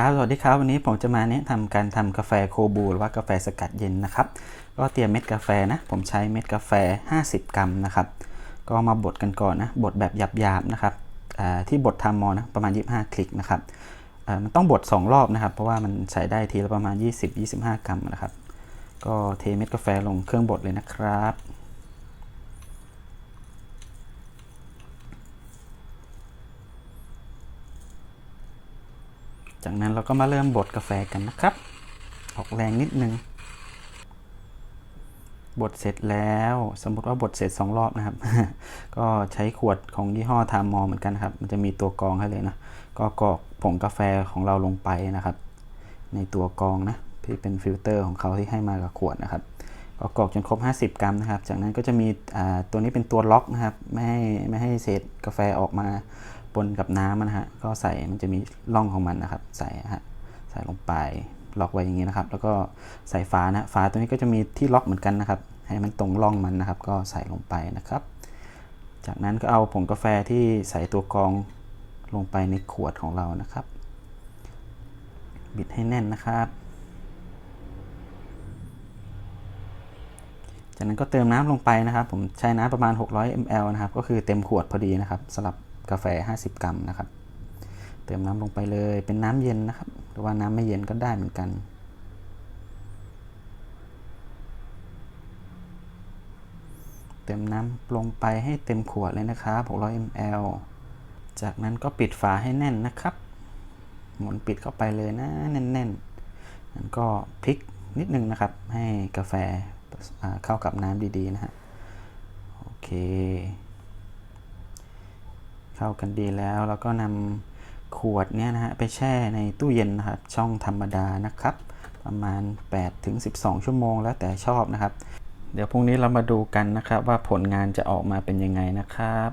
ครับสวัสดีครับวันนี้ผมจะมาแนะนำการทำกาแฟโคบูหรือว่ากาแฟสกัดเย็นนะครับ ก็เตรียมเม็ดกาแฟนะ ผมใช้เม็ดกาแฟ 50 กรัมนะครับ ก็มาบดกันก่อนนะบดแบบหยาบๆนะครับอ่าที่บดทำมอนะประมาณ 25 คลิกนะครับอ่ามันต้องบด 2 รอบนะครับ เพราะว่ามันใช้ได้ทีละประมาณ 20-25 กรัมนะครับ ก็เทเม็ดกาแฟลงเครื่องบดเลยนะครับ จากนั้นเราก็มาเริ่มบดกาแฟกันนะครับ ออกแรงนิดนึง บดเสร็จแล้ว สมมติว่าบดเสร็จ 2 รอบนะครับ ก็ใช้ขวดของยี่ห้อทามอเหมือนกันครับ มันจะมีตัวกรองให้เลยนะ ก็กรอกผงกาแฟของเราลงไปนะครับ ในตัวกรองนะที่เป็นฟิลเตอร์ของเขาที่ให้มากับขวดนะครับก็กรอกจนครบ 50 กรัมนะครับ จากนั้นก็จะมีตัวนี้เป็นตัวล็อกนะครับ ไม่ให้ไม่ให้เศษกาแฟออกมา ปนกับน้ำนะฮะก็ใส่มันจะมีร่องของมันนะครับ ใส่ฮะใส่ลงไปล็อกไว้อย่างนี้นะครับ แล้วก็ใส่ฝานะฝาตัวนี้ก็จะมีที่ล็อกเหมือนกันนะครับ ให้มันตรงร่องมันนะครับ ก็ใส่ลงไปนะครับ จากนั้นก็เอาผงกาแฟที่ใส่ตัวกรองลงไปในขวดของเรานะครับ บิดให้แน่นนะครับ จากนั้นก็เติมน้ำลงไปนะครับ ผมใช้น้ำประมาณ 600 ml นะครับ ก็คือเต็มขวดพอดีนะครับสำหรับ กาแฟ 50 กรัมนะครับ เติมน้ำลงไปเลยเป็นน้ำเย็นนะครับ หรือว่าน้ำไม่เย็นก็ได้เหมือนกัน เติมน้ำลงไปให้เต็มขวดเลยนะครับ 600 ml จากนั้นก็ปิดฝาให้แน่นนะครับ หมุนปิดเข้าไปเลยนะแน่นๆนั้นก็พลิกนิดนึงนะครับ ให้กาแฟเข้ากับน้ำดีๆนะฮะ โอเค เข้ากันดีแล้ว แล้วก็นำขวดเนี่ยนะฮะไปแช่ในตู้เย็นนะครับ ช่องธรรมดานะครับ ประมาณ 8-12 ชั่วโมงแล้วแต่ชอบนะครับ เดี๋ยวพรุ่งนี้เรามาดูกันนะครับว่าผลงานจะออกมาเป็นยังไงนะครับ